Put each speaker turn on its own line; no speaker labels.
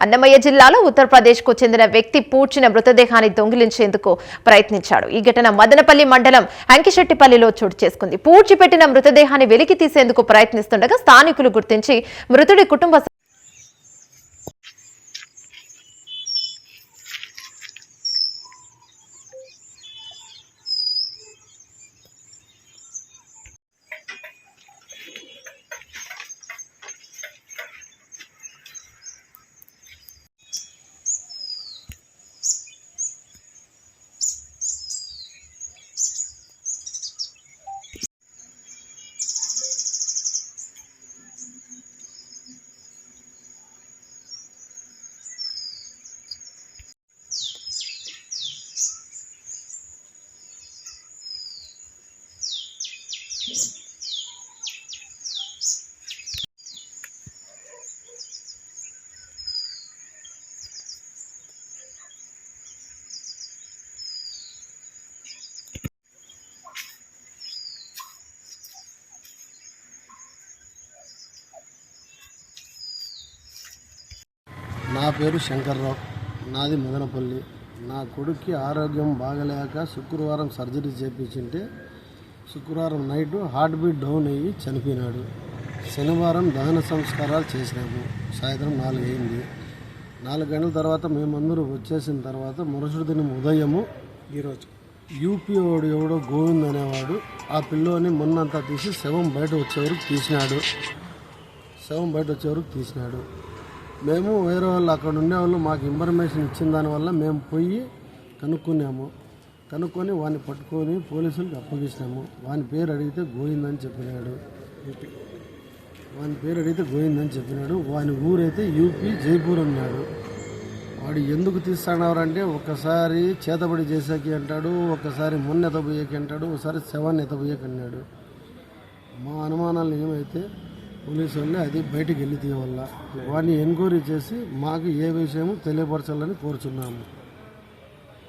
అన్నమయ్య జిల్లాలో ఉత్తరప్రదేశ్కు చెందిన వ్యక్తి పూడ్చిన మృతదేహాన్ని దొంగిలించేందుకు ప్రయత్నించాడు. ఈ ఘటన మదనపల్లి మండలం అంకిశెట్టిపల్లిలో చోటు చేసుకుంది. పూడ్చిపెట్టిన మృతదేహాన్ని వెలికి తీసేందుకు ప్రయత్నిస్తుండగా స్థానికులు గుర్తించి మృతుడి కుటుంబ
నా పేరు శంకర్రావు. నాది మదనపల్లి. నా కొడుక్కి ఆరోగ్యం బాగలేక శుక్రవారం సర్జరీ చేపించింటే శుక్రవారం నైట్ హార్ట్ బీట్ డౌన్ అయ్యి చనిపోయినాడు. శనివారం దహన సంస్కారాలు చేసినాము సాయంత్రం నాలుగు అయింది. నాలుగు గంటల తర్వాత మేమందరూ వచ్చేసిన తర్వాత మరుసటి దినం ఉదయము ఈరోజు యూపీ ఎవడో గోవింద్ అనేవాడు ఆ పిల్లోని మొన్నంతా తీసి శవం బయట వచ్చే వరకు తీసినాడు. శవం బయట వచ్చే వరకు తీసినాడు. మేము వేరే వాళ్ళు అక్కడ ఉండేవాళ్ళు మాకు ఇన్ఫర్మేషన్ ఇచ్చిన దానివల్ల మేము పోయి కనుక్కున్నాము. కనుక్కొని వాడిని పట్టుకొని పోలీసులకు అప్పగించినాము వాని పేరు అడిగితే గోయిందని చెప్పినాడు. వాని పేరు అడిగితే గోయిందని చెప్పినాడు. వాని ఊరైతే యూపీ జైపూర్ అన్నాడు. వాడు ఎందుకు తీస్తాడవరంటే ఒకసారి చేతబడి చేసాకి అంటాడు ఒకసారి మొన్న ఎతబోయేకి అంటాడు ఒకసారి శవాన్ని ఎతబోయేకి అన్నాడు. మా అనుమానాలు ఏమైతే పోలీసు వాళ్ళని అది బయటకు వెళ్ళి తీయవల్ల వాడిని ఎంక్వైరీ చేసి మాకు ఏ విషయము తెలియపరచాలని కోరుచున్నాము.